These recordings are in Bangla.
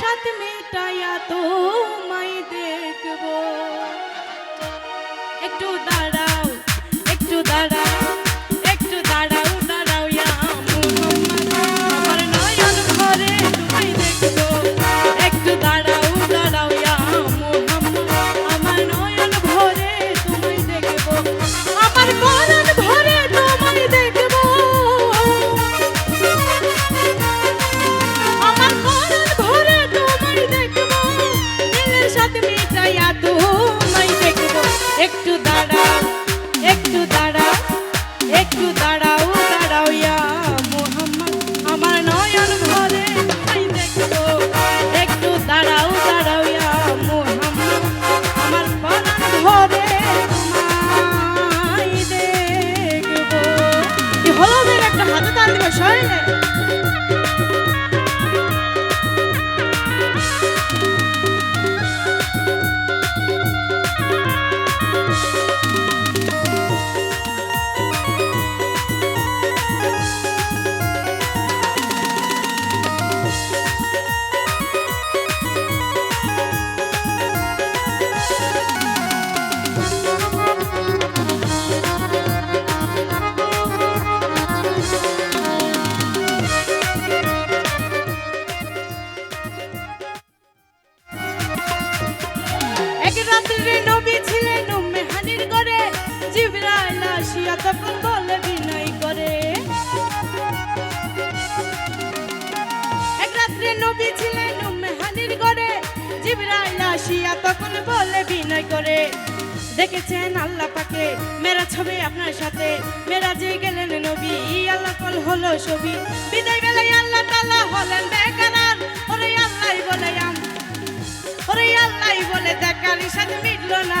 সাথে মেটাইয়া তোমায় দেখব। একটু দাঁড়াও একটু এক রাত্রে নবী ছিলেন উম্মে হানির ঘরে। জিবরাইল তখন বলে, বিনয় করে। দেখেছেন আল্লাহ পাকে? মেরা ছবি আপনার সাথে। মেরা যে গেলেন নবী, আল্লাহ কল হলো ছবি। বিদায় বেলায় আল্লাহ তাআলা হলেন বেকারার। ওরে আল্লাহ বলে ওরে আল্লাহ বলে দেখালি সাথে মিটলো না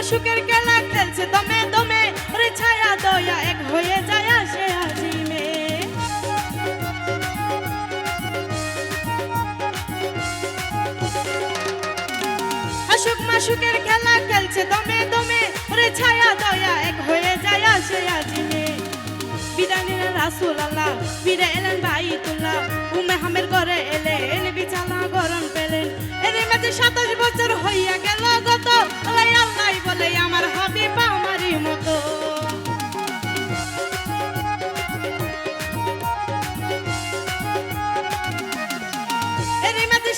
মাসুকের খেলা খেলছে দমে দমে ওরে ছায়া দয়া, এক হয়ে যায় আসে আজিমে অসুখ মাসুকের খেলা খেলছে দমে দমে ওরে ছায়া দয়া, এক হয়ে যায় আসে আজিমে বিদায় নিলেন রাসুল আল্লাহ ফিরে এলেন উমে হামের ঘরে এলেন, বিছানা গরম পেলেন। এর মাঝে সাতাশ বছর হইয়া গেল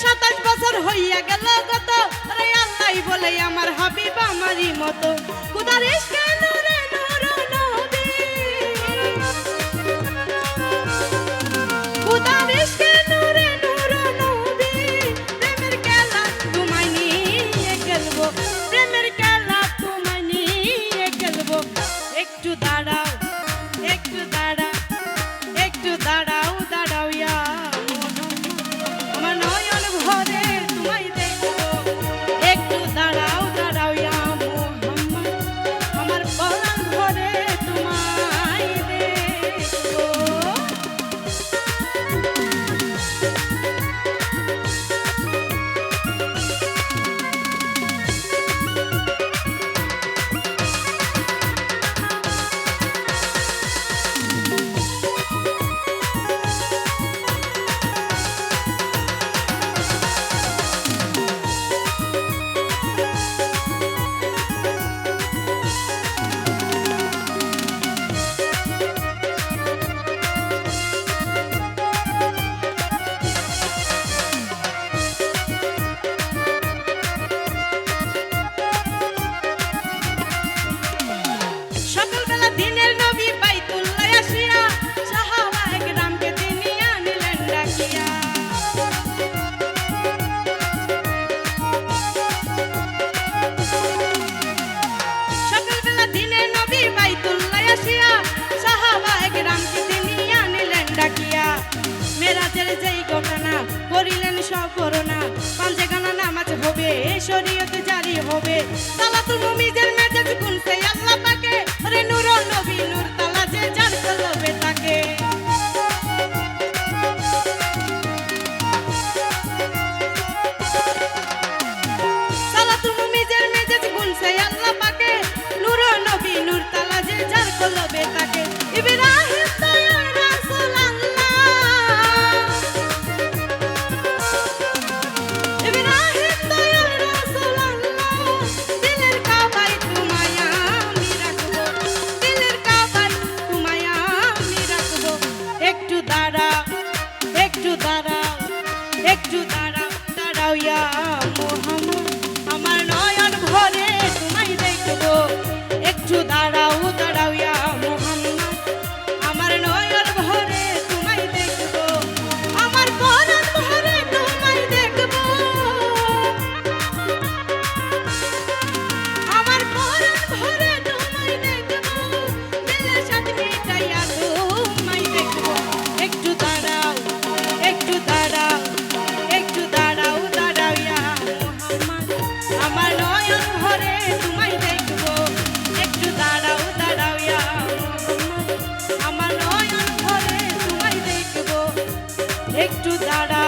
সাতাশ বছর হইয়া গেল রে আল্লাহ বলে আমার হাবিবা আমারই মতো। ইশকে জারি হবে সালাতুল একটু দাঁড়া।